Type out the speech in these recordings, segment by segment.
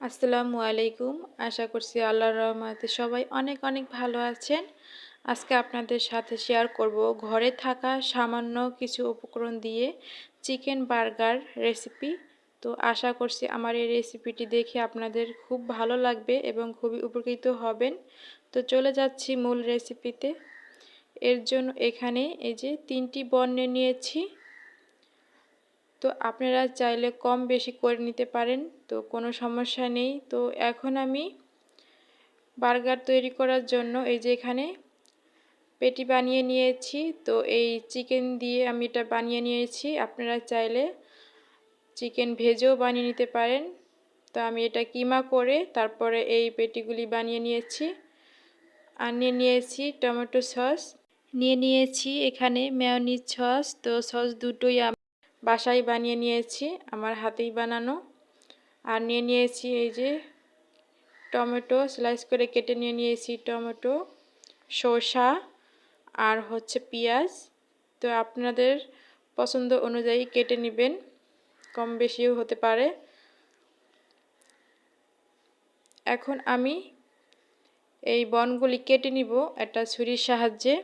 আসসালামু আলাইকুম। আশা করছি আল্লাহর রহমতে সবাই অনেক অনেক ভালো আছেন। আজকে আপনাদের সাথে শেয়ার করব ঘরে থাকা সামান্য কিছু উপকরণ দিয়ে চিকেন বার্গার রেসিপি তো আশা করছি আমার এই রেসিপিটি দেখে আপনাদের খুব ভালো লাগবে এবং খুবই উপকৃত হবেন। তো চলে যাচ্ছি মূল রেসিপিতে এর জন্য এখানে এই যে তিনটি বর্ণে নিয়েছি। তো আপনারা চাইলে কম বেশি করে নিতে পারেন, তো কোনো সমস্যা নেই। তো এখন আমি বার্গার তৈরি করার জন্য এই যে এখানে পেটি বানিয়ে নিয়েছি, তো এই চিকেন দিয়ে আমি এটা বানিয়ে নিয়েছি। আপনারা চাইলে চিকেন ভেজেও বানিয়ে নিতে পারেন। তো আমি এটা কিমা করে তারপরে এই পেটিগুলি বানিয়ে নিয়েছি। আর নিয়ে নিয়েছি টমেটো সস। নিয়ে নিয়েছি এখানে মেয়নিজ সস, তো সস দুটোই বাসায় বানিয়ে নিয়েছি, আমার হাতেই বানানো। আর নিয়ে নিয়েছি এই যে টমেটো স্লাইস করে কেটে নিয়ে নিয়েছি টমেটো, শসা আর হচ্ছে পেঁয়াজ। তো আপনাদের পছন্দ অনুযায়ী কেটে নেবেন, কম বেশিও হতে পারে। এখন আমি এই বনগুলি কেটে নিব একটা ছুরির সাহায্যে।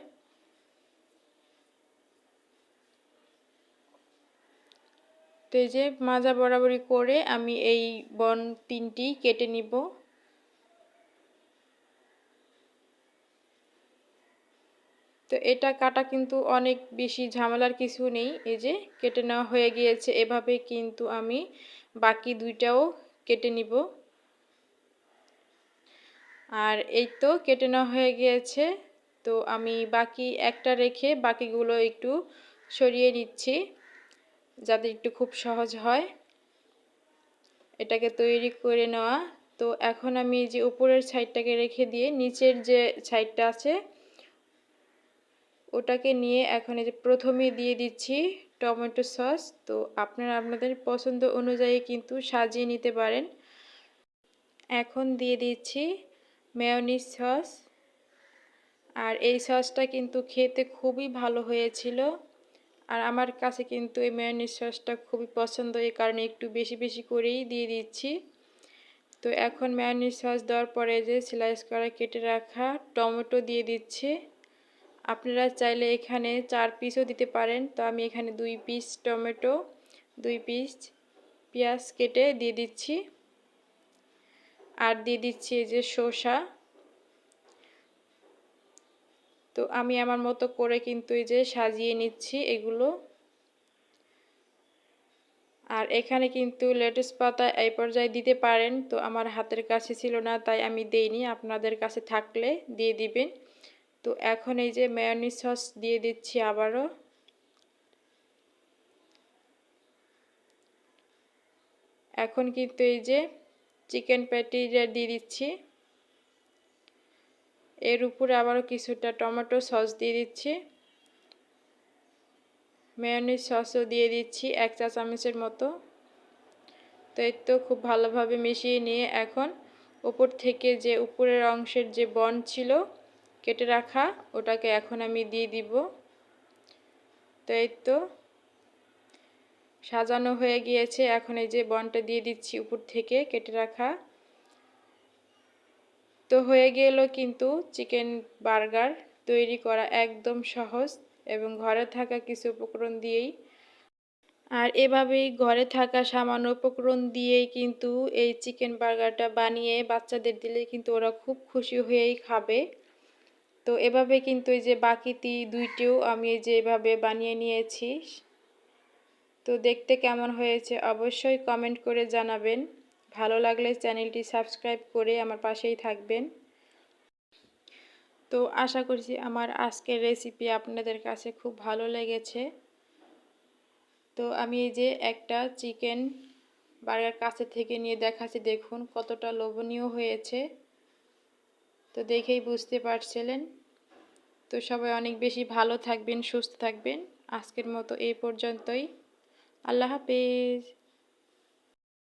তো এই যে মাজা বরাবরি করে আমি এই বন তিনটি কেটে নিব। তো এটা কাটা কিন্তু অনেক বেশি ঝামেলার কিছু নেই, এই যে কেটে নেওয়া হয়ে গিয়েছে, এভাবে কিন্তু আমি বাকি দুইটাও কেটে নিব। আর এই তো কেটে নেওয়া হয়ে গিয়েছে, তো আমি বাকি একটা রেখে বাকিগুলো একটু সরিয়ে নিচ্ছি। যাতে একটু খুব সহজ হয়। এটাকে তৈরি করে নেওয়া। তো এখন আমি যে উপরের সাইডটাকে রেখে দিয়ে নিচের যে সাইডটা আছে, ওটাকে নিয়ে এখন এই যে প্রথমে দিয়ে দিচ্ছি টমেটো সস। তো আপনারা আপনাদের পছন্দ অনুযায়ী কিন্তু সাজিয়ে নিতে পারেন। এখন দিয়ে দিচ্ছি মেয়নিস সস আর এই সসটা কিন্তু খেতে খুবই ভালো হয়েছিল। আর আমার কাছে কিন্তু এই মেয়নিস সসটা খুবই পছন্দ এই কারণে একটু বেশি বেশি করেই দিয়ে দিচ্ছি। তো এখন মেয়নিস সস দেওয়ার পরে যে স্লাইস করা, কেটে রাখা টমেটো দিয়ে দিচ্ছি। আপনারা চাইলে এখানে চার পিসও দিতে পারেন। তো আমি এখানে দুই পিস টমেটো, দুই পিস পেঁয়াজ কেটে দিয়ে দিচ্ছি। আর দিয়ে দিচ্ছি এই যে শসা। তো আমি আমার মতো করে কিন্তু এই যে সাজিয়ে নিচ্ছি এগুলো। আর এখানে কিন্তু লেটুস পাতা এই পর্যায়ে দিতে পারেন, তো আমার হাতের কাছে ছিল না, তাই আমি দেইনি, আপনাদের কাছে থাকলে দিয়ে দিবেন। তো এখন এই যে মেয়নি সস দিয়ে দিচ্ছি আবারও। এখন কিন্তু এই যে চিকেন প্যাটি দিয়ে দিচ্ছি। এর উপরে আবারও কিছুটা টমেটো সস দিয়ে দিচ্ছি। মেয়নিজ সসও দিয়ে দিচ্ছি এক চা চামচের মতো। তো এই তো খুব ভালোভাবে মিশিয়ে নিয়ে এখন উপর থেকে যে উপরের অংশের যে বন ছিল কেটে রাখা, ওটাকে এখন আমি দিয়ে দিব। তো এই তো সাজানো হয়ে গিয়েছে। এখন এই যে বনটা দিয়ে দিচ্ছি উপর থেকে কেটে রাখা। তো হয়ে গেল কিন্তু চিকেন বার্গার তৈরি করা একদম সহজ এবং ঘরে থাকা কিছু উপকরণ দিয়েই। আর এভাবেই ঘরে থাকা সামান্য উপকরণ দিয়েই কিন্তু এই চিকেন বার্গারটা বানিয়ে বাচ্চাদের দিলে কিন্তু ওরা খুব খুশি হয়েই খাবে। তো এভাবে কিন্তু এই যে বাকিটি দুইটিও আমি এই যে এভাবে বানিয়ে নিয়েছি। তো দেখতে কেমন হয়েছে অবশ্যই কমেন্ট করে জানাবেন। ভালো লাগলে চ্যানেলটি সাবস্ক্রাইব করে আমার পাশেই থাকবেন। তো আশা করছি আমার আজকের রেসিপি আপনাদের কাছে খুব ভালো লেগেছে। তো আমি এই যে একটা চিকেন বার্গার কাছে থেকে নিয়ে দেখাচ্ছি, দেখুন কতটা লোভনীয় হয়েছে। তো দেখেই বুঝতে পারছিলেন। তো সবাই অনেক বেশি ভালো থাকবেন, সুস্থ থাকবেন। আজকের মতো এই পর্যন্তই। আল্লাহ হাফিজ।